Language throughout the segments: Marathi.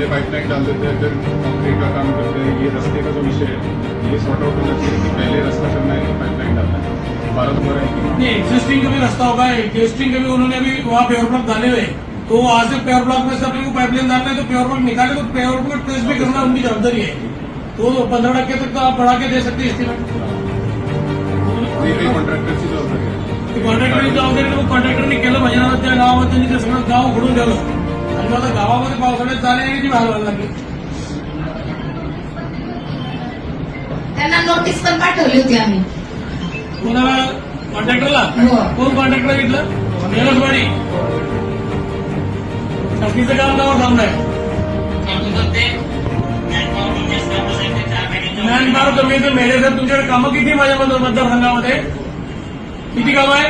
पहले पाइपलाइन डाल देते हैं फिर कंक्रीट का काम करते हैं। ये रास्ते का जो विषय है ये सॉर्ट आउट होना चाहिए कि पहले रास्ता करना है पाइपलाइन डालना है। भारत भर है कि नहीं एग्जिस्टिंग का भी रास्ता होगा। एग्जिस्टिंग का भी उन्होंने अभी वहाँ प्योर ब्लॉक डाले हुए तो वहाँ से प्योर ब्लॉक में से अपने को पाइपलाइन डालना है तो प्योर ब्लॉक निकाले तो प्योर ब्लॉक टेस्ट भी करना उनकी जवाबदारी है। तो पंद्रह टक्के तक तो आप बढ़ा के दे सकते हैं एस्टिमेट ते काही कॉन्ट्रॅक्टरची जबाबदारी आहे कॉन्ट्रॅक्टरनी जबाबदारी तो कॉन्ट्रॅक्टरनी केलं पाहिजे ना त्या गावामध्ये ते सगळं गाव उघडून ठेवलं आता गावामध्ये पावसाळ्यात जाण्याची भाग व्हायला लागली? त्यांना नोटीस पण पाठवली होती आम्ही. कोणाला? कॉन्ट्रॅक्टरला हो. कोण कॉन्ट्रॅक्टर घेतलं शास्त्रीचं काम गावात थांबलंय. मेळे सर तुमच्याकडे कामं किती आहे माझ्या मतदार- मतदारसंघामध्ये? किती कामं आहे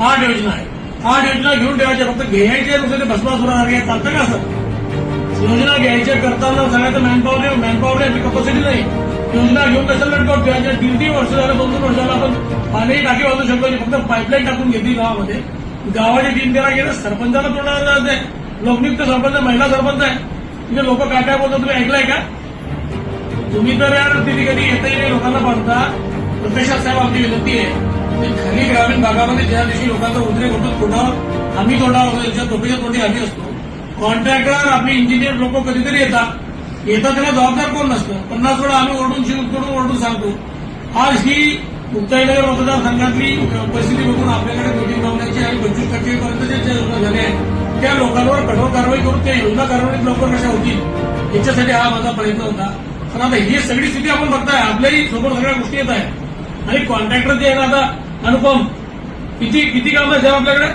आठ योजना आहे हा योजना घेऊन ठेवायचे फक्त घ्यायचे नुसते ते होणार आहे चालतं का असं योजना घ्यायच्या करताना सगळ्याचं मॅनपॉवर मॅनपॉवर नाही कपॅसिटी नाही. योजना घेऊन कसं लटकवत ठेवायच्या? तीन तीन वर्ष झालं दोन दोन वर्षाला आपण पाणी टाकी वाजू शकतो नाही. फक्त पाईपलाईन टाकून घेतली गावामध्ये. गावाची तीन तेरा गेलं सरपंचाला तोंडाला आहे लोकनियुक्त सरपंच महिला सरपंच आहे. तिथे लोक काय काय बोलतात तुम्ही ऐकलंय का? तुम्ही तर यार तिथे कधी येता येईल लोकांना पाहता. प्रत्यक्षात साहेब आमची विनंती आहे. खाली ग्रामीण भागामध्ये ज्या दिवशी लोकांचा उद्रेक होतो तोंडावर आम्ही तोंडावर होतो त्यांच्या टोपीच्या तोंडी आम्ही असतो. कॉन्ट्रॅक्टर आपले इंजिनियर लोक कधीतरी येतात. येतात त्याला जबाबदार कोण नसतं? पन्नास वेळा आम्ही ओरडून शिरून करून ओरडून सांगतो. आज ही मुक्ताईनगर मतदारसंघातली परिस्थिती बघून आपल्याकडे मीटिंग मागण्याची आणि पंचवीस टक्केपर्यंत जे योजना झाल्या आहेत त्या लोकांवर कठोर कारवाई करून त्या योजना कारवाईत लवकर कशा होतील याच्यासाठी हा माझा प्रयत्न होता. पण आता ही सगळी स्थिती आपण बघताय आपल्याही समोर सगळ्या गोष्टी येत आहेत. आणि कॉन्ट्रॅक्टर जे आहे ना आता अनुपम किती किती काम आहे साहेब आपल्याकडे?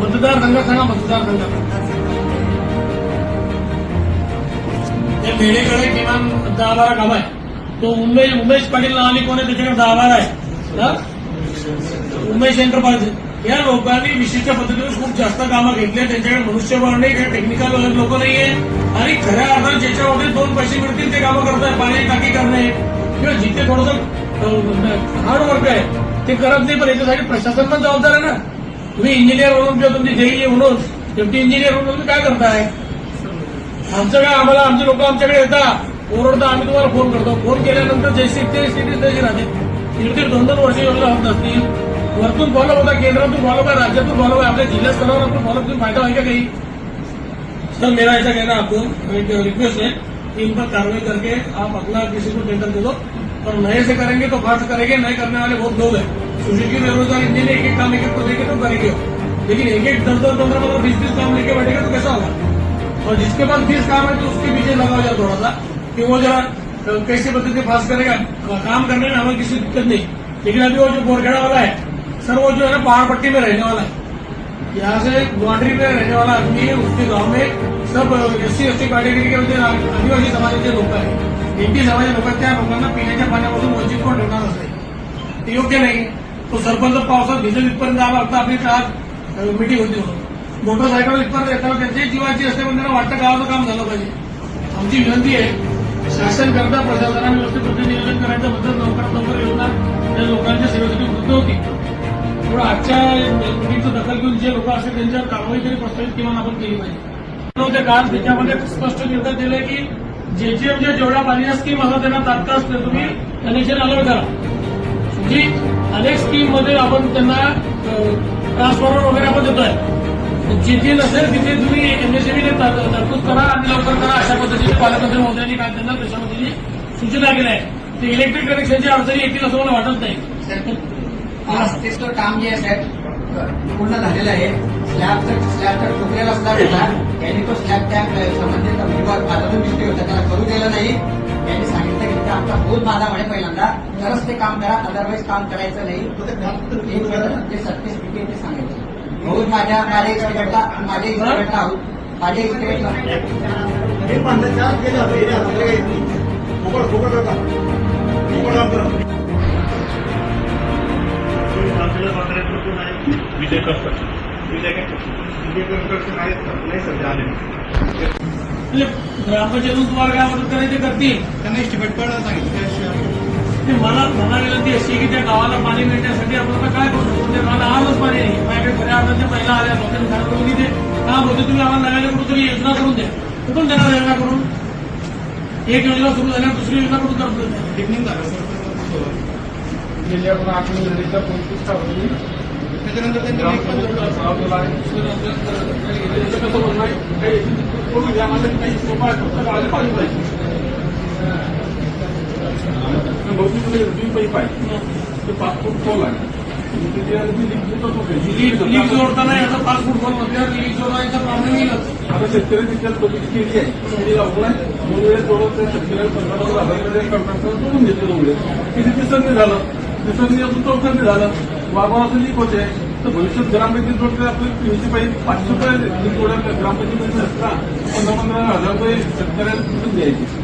मतदार मतदारसंघात सांगा मतदार मतदारसंघात त्या मेळेकडे किमान दहा बारा काम आहे. तो उमेश उमेश पाटील नावाने कोण आहे? त्याच्याकडे दहा बारा आहे. हा? उमेश एंटरप्राइज या लोकांनी विशिष्ट पद्धतीने खूप जास्त कामं घेतली. त्यांच्याकडे मनुष्यबळ नाही काही टेक्निकल लोक नाहीये. आणि खऱ्या अर्थात ज्याच्यामध्ये दोन पैसे मिळतील ते कामं करताय पाणी टाकी करणे. किंवा जिथे थोडंसं हार्ड वर्क आहे ते करत नाही पण याच्यासाठी प्रशासन पण जबाबदार आहे ना. तुम्ही इंजिनियर म्हणून किंवा तुमची जेई म्हणून शेवटी इंजिनियर म्हणून तुम्ही काय करताय? आमचं काय आम्हाला आमचे लोक आमच्याकडे येतात ओरडता आम्ही तुम्हाला फोन करतो. फोन केल्यानंतर जैसी ते स्थिती तशी राहते तिथे दोन दोन वर्ष योजना होत नसतील वरतून फॉलो होता केंद्रातून फॉलो का राज्यातून फॉलो आहे आपल्या जिल्हा स्तरावर आपण फॉलो करून फायदा व्हायचा काही सर मेरा ऐसा कहना आपको एक रिक्वेस्ट है. इन पर कार्रवाई करके आप अपना किसी को टेंडर दे दो। और नए से करेंगे तो फास्ट करेंगे, नए करने वाले बहुत लोग हैं। सुजुकी बेरोजगार इंजन एक एक काम एक एक को देंगे तो करेंगे। लेकिन एक एक दस दस पंद्रह पंद्रह बीस बीस काम लेके बैठेगा तो कैसा होगा? और जिसके पास बीस काम है तो उसके पीछे लगाओ जाए थोड़ा सा, कि वो जरा कैसे पद्धति फास्ट करेगा? काम करने में हमें किसी दिक्कत नहीं। लेकिन अभी वो जो बोरखेड़ा वाला है, सर वो जो है ना पहाड़ पट्टी में रहने वाला है। यहाँ से बाउंड्री में रहने वाला आदमी है उसके गांव में सब S C S T category के आदिवासी समाजाचे लोक आहेत एनटी समाजाचे लोक आहेत त्या लोकांना पिण्याच्या पाण्यापासून वंचित कोण ठेवणार असेल ते योग्य नाही। तो सरपंच पावसात भिजत इथपर्यंत आला होता आपली आज मिटिंग होती मोटरसायकल इथपर्यंत येताना त्यांची जीवाची असते पण त्यांना वाटतं गावाचं काम झालं पाहिजे आमची विनंती आहे शासन करता प्रशासनाने व्यवस्थित पद्धतीने नियोजन करायचं मदत लवकरात लवकर योजना त्या लोकांच्या सेवेसाठी उपलब्ध होती थोडं आजच्या मिटिंगचं दखल घेऊन जे लोक असतील त्यांच्यावर कारवाई तरी प्रस्तावित किमान आपण केली पाहिजे. काल त्याच्यामध्ये स्पष्ट निर्देश दिले की जे जे म्हणजे जेवढ्या पाण्याच्या स्कीम असतात त्यांना तात्काळ तुम्ही कनेक्शन अलर्ट करा. जी अनेक स्कीममध्ये आपण त्यांना ट्रान्सफॉर्मर वगैरे आपण देतोय. जिथे नसेल तिथे तुम्ही एमएसएमईने तरतूद करा आणि लवकर करा अशा पद्धतीने पालकमंत्री महोदयांनी काय त्यांना त्याच्यामध्ये सूचना केल्या. आहे ते इलेक्ट्रिक कनेक्शनच्या अडचणी येतील असं मला वाटत नाही. आज तेच काम जे आहे साहेब पूर्ण झालेलं आहे. स्लॅबचं स्लॅबचा ठोकलेला स्लॅब होता यांनी तो स्लॅब त्या संबंधित विभाग बाजारून मिस्त्री होता. त्याला करू दिलं नाही. यांनी सांगितलं की तिथे आमचा बाधा म्हणे पहिल्यांदा. तरच ते काम करा अदरवाईज काम करायचं नाही. ते सत्तेस्थिती आहे ते सांगायचं. बहुत माझ्या माझ्या इस्टिमेटला माझ्या इस्टिमेटला आहोत माझ्या इस्टिमेटला विजय कसं विजय विजय कन्स्ट्रक्शन आहेत नाही सध्या आले ग्रामपंचायतून तुम्हाला काय मदत करायची करतील त्यांना एस्टिमेट कळलं सांगितलं मला मला विनंती अशी की त्या गावाला पाणी मिळण्यासाठी आपण काय करू शकतो त्या गावाला आजच पाणी नाही माझ्याकडे खऱ्या अर्थाने पहिला आल्या लोकांनी सांगितलं की ते होते तुम्ही आम्हाला नव्याने कुठेतरी योजना करून द्या कुठून देणार योजना करून एक योजना सुरू झाल्यावर दुसरी योजना कुठून करून द्या टिकनिंग झालं सर गेल्या आठ महिन्याच्या पंचवीस टावरली त्याच्यानंतर त्यांनी leak पण जोडलं. सराव केला आहे. त्याचं कसं म्हणणं आहे, काही करून द्या, माझं काही सोपं आहे, फक्त गावाला पाणी पाहिजे. तर बहुतेक तुला दुई पाईप आहे ते पाच फूट खोल आहे आणि तिथे आणि ती leak होतच होते. लीक लीक जोडताना याचा पाच फूट खोल म्हटल्यावर लीक जोडायचा प्रॉब्लेम येईलच आता शेतकरी तिच्या चौकशी केली आहे केली अवघड आहे दोन वेळेस जोडत त्या शेतकऱ्याला पंधरा पंधरा हजार रुपये कंत्राटवर जोडून घेतले दोन वेळेस किती तिसरणी झालं तिसरणी अजून चौथ्यांनी झालं वाघावाचं लीक होते तर भविष्यात ग्रामपंचायत जोडते आपली तीनशे पाहिजे पाचशे रुपये ग्रामपंचायत असता पंधरा पंधरा हजार रुपये शेतकऱ्याला कुठून द्यायचे.